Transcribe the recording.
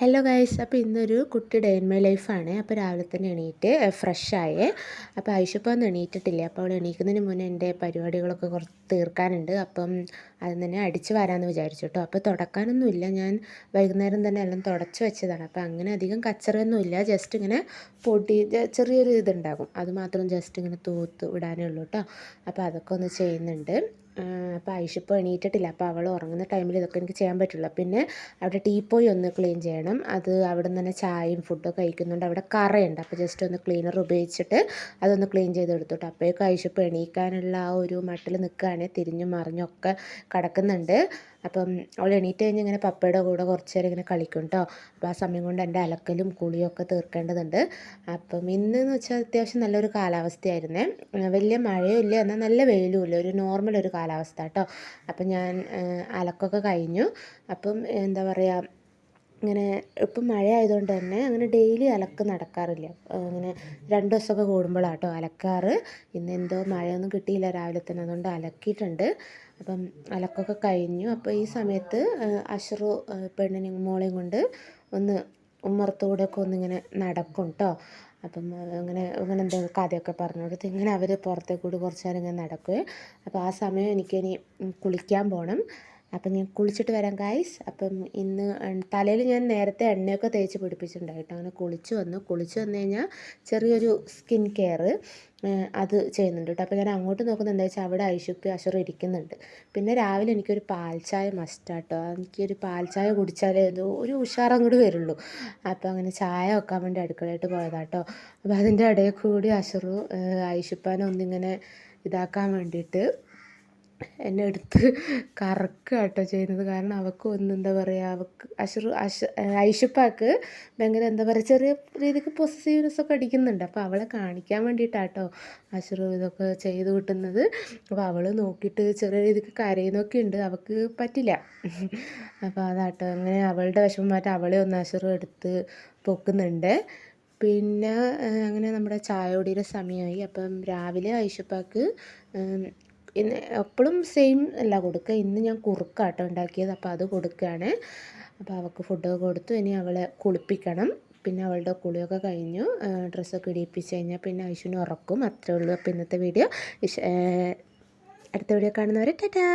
Hello guys അപ്പോൾ ഇന്നൊരു കുട്ടി ഡേ ഇൻ മൈ ലൈഫാണ് അപ്പോൾ രാവിലെ തന്നെ എണീറ്റ് ഫ്രഷായേ അപ്പോൾ ഐഷപ്പം ഒന്നും എണീറ്റിട്ടില്ല? അപ്പോൾ അവൾ എണീക്കുന്നതിന് മുന്നേ എന്റെ പരിപാടികളൊക്കെ കുറച്ച് തീർക്കാനുണ്ട്. അപ്പം അത് തന്നെ അടിച്ച് വരാമെന്ന് വിചാരിച്ചു കേട്ടോ അപ്പോൾ തുടക്കാനൊന്നുമില്ല ഞാൻ വൈകുന്നേരം തന്നെ എല്ലാം തുടച്ച് വെച്ചതാണ്. അപ്പോൾ അങ്ങനെ അധികം കച്ചറയൊന്നുമില്ല ജസ്റ്റ് ഇങ്ങനെ പൊടി ചെറിയൊരു ഇതുണ്ടാകും. അതുമാത്രം ജസ്റ്റ് ഇങ്ങനെ തൂത്ത് വിടാനേ ഉള്ളൂ കേട്ടോ അപ്പോൾ അതൊക്കെ ഒന്ന് ചെയ്യുന്നുണ്ട്. അപ്പോൾ ഐഷിപ്പോൾ എണീറ്റിട്ടില്ല. അപ്പോൾ അവൾ ഉറങ്ങുന്ന ടൈമിൽ ഇതൊക്കെ എനിക്ക് ചെയ്യാൻ പറ്റുള്ളൂ. പിന്നെ അവിടെ ടീപ്പോയി ഒന്ന് ക്ലീൻ ചെയ്യണം. അത് അവിടെ തന്നെ ചായയും ഫുഡൊക്കെ കഴിക്കുന്നുണ്ട്. അവിടെ കറയുണ്ട്. അപ്പോൾ ജസ്റ്റ് ഒന്ന് ക്ലീനർ ഉപയോഗിച്ചിട്ട് അതൊന്ന് ക്ലീൻ ചെയ്ത് ചെയ്തെടുത്തോട്ടെ അപ്പോഴേക്കും ഐഷിപ്പ് എണീക്കാനുള്ള ആ ഒരു മട്ടിൽ നിൽക്കുകയാണെങ്കിൽ തിരിഞ്ഞും മറിഞ്ഞൊക്കെ കിടക്കുന്നുണ്ട്. അപ്പം അവൾ എണീറ്റ് കഴിഞ്ഞ് ഇങ്ങനെ പപ്പയുടെ കൂടെ കുറച്ച് നേരം ഇങ്ങനെ കളിക്കും കേട്ടോ അപ്പോൾ ആ സമയം കൊണ്ട് എന്റെ അലക്കലും കുളിയൊക്കെ തീർക്കേണ്ടതുണ്ട്. അപ്പം ഇന്നെന്ന് വെച്ചാൽ അത്യാവശ്യം നല്ലൊരു കാലാവസ്ഥയായിരുന്നേ. വലിയ മഴയും ഇല്ല എന്നാൽ നല്ല വെയിലും ഇല്ല. ഒരു നോർമൽ ഒരു കാലാവസ്ഥ കേട്ടോ അപ്പം ഞാൻ അലക്കൊക്കെ കഴിഞ്ഞു. അപ്പം എന്താ പറയുക ഇങ്ങനെ ഇപ്പം മഴ ആയതുകൊണ്ട് തന്നെ അങ്ങനെ ഡെയിലി അലക്ക് നടക്കാറില്ല. അങ്ങനെ രണ്ട് ദിവസമൊക്കെ കൂടുമ്പോഴാട്ടോ അലക്കാറ്. ഇന്ന് എന്തോ മഴയൊന്നും കിട്ടിയില്ല രാവിലെ തന്നെ. അതുകൊണ്ട് അലക്കിയിട്ടുണ്ട്. അപ്പം അലക്കൊക്കെ കഴിഞ്ഞു. അപ്പോൾ ഈ സമയത്ത് അഷറു പെണ്ണിനെയും മോളെയും കൊണ്ട് ഒന്ന് ഉമ്മറത്തൂടെ ഒക്കെ ഒന്നിങ്ങനെ നടക്കും കേട്ടോ അപ്പം അങ്ങനെ ഇങ്ങനെ എന്തെങ്കിലും കഥയൊക്കെ പറഞ്ഞു കൊടുത്ത് ഇങ്ങനെ അവർ പുറത്തേക്കൂടി കൂടി കുറച്ച് നേരം ഇങ്ങനെ നടക്കുകയും അപ്പോൾ ആ സമയം എനിക്കിനി കുളിക്കാൻ പോകണം അപ്പം ഞാൻ കുളിച്ചിട്ട് വരാം ഗായ്സ് അപ്പം ഇന്ന് തലയിൽ ഞാൻ നേരത്തെ എണ്ണയൊക്കെ തേച്ച് പിടിപ്പിച്ചിട്ടുണ്ടായിട്ടോ അങ്ങനെ കുളിച്ച് വന്നു. കുളിച്ച് വന്നു കഴിഞ്ഞാൽ ചെറിയൊരു സ്കിൻ കെയർ അത് ചെയ്യുന്നുണ്ട് കേട്ടോ. അപ്പോൾ ഞാൻ അങ്ങോട്ട് നോക്കുന്നത് എന്താ വെച്ചാൽ അവിടെ ഐശുപ്പി അഷർ ഇരിക്കുന്നുണ്ട്. പിന്നെ രാവിലെ എനിക്കൊരു പാൽച്ചായ ചായ മസ്റ്റാട്ടോ എനിക്കൊരു പാൽച്ചായ ചായ കുടിച്ചാലേ എന്തോ ഒരു ഉഷാർ അങ്ങോട്ട് വരുള്ളൂ. അപ്പോൾ അങ്ങനെ ചായ വെക്കാൻ വേണ്ടി അടുക്കളയായിട്ട് പോയതാട്ടോ. അപ്പോൾ അതിന്റെ ഇടയിൽ കൂടി അഷറു ഐഷുപ്പാനെ ഒന്നിങ്ങനെ ഇതാക്കാൻ വേണ്ടിയിട്ട് എന്നെ എടുത്ത് കറക്കുക കേട്ടോ ചെയ്യുന്നത്. കാരണം അവൾക്ക് ഒന്ന് എന്താ പറയുക അവൾക്ക് അഷറു അഷ ഐഷുപ്പാക്ക് ഭയങ്കര എന്താ പറയുക ചെറിയ രീതിക്ക് പൊസസീവ്നെസ് ഒക്കെ അടിക്കുന്നുണ്ട്. അപ്പോൾ അവളെ കാണിക്കാൻ വേണ്ടിയിട്ടാട്ടോ അഷറു ഇതൊക്കെ ചെയ്ത് കിട്ടുന്നത് അപ്പോൾ അവൾ നോക്കിയിട്ട് ചെറിയ രീതിക്ക് കരയുന്നൊക്കെ ഉണ്ട്. അവൾക്ക് പറ്റില്ല. അപ്പോൾ അതാട്ടോ അങ്ങനെ അവളുടെ വിഷമം മാറ്റി അവളെ ഒന്ന് അഷറു എടുത്ത് പൊക്കുന്നുണ്ട്. പിന്നെ അങ്ങനെ നമ്മുടെ ചായയോടിയുടെ സമയമായി. അപ്പം രാവിലെ ഐഷപ്പാക്ക് ഇന്ന് എപ്പോഴും സെയിം അല്ല കൊടുക്കുക. ഇന്ന് ഞാൻ കുറുക്കാട്ടോ ഉണ്ടാക്കിയത്. അപ്പോൾ അത് കൊടുക്കുകയാണ്. അപ്പോൾ അവൾക്ക് ഫുഡൊക്കെ കൊടുത്തു. ഇനി അവളെ കുളിപ്പിക്കണം. പിന്നെ അവളുടെ കുളിയൊക്കെ കഴിഞ്ഞു. ഡ്രസ്സൊക്കെ ഇടിയിപ്പിച്ച് കഴിഞ്ഞാൽ പിന്നെ ഐശുവിന് ഉറക്കും. അത്രേ ഉള്ളൂ. അപ്പോൾ ഇന്നത്തെ വീഡിയോ. അടുത്ത വീഡിയോ കാണുന്നവരെ ടാറ്റാ.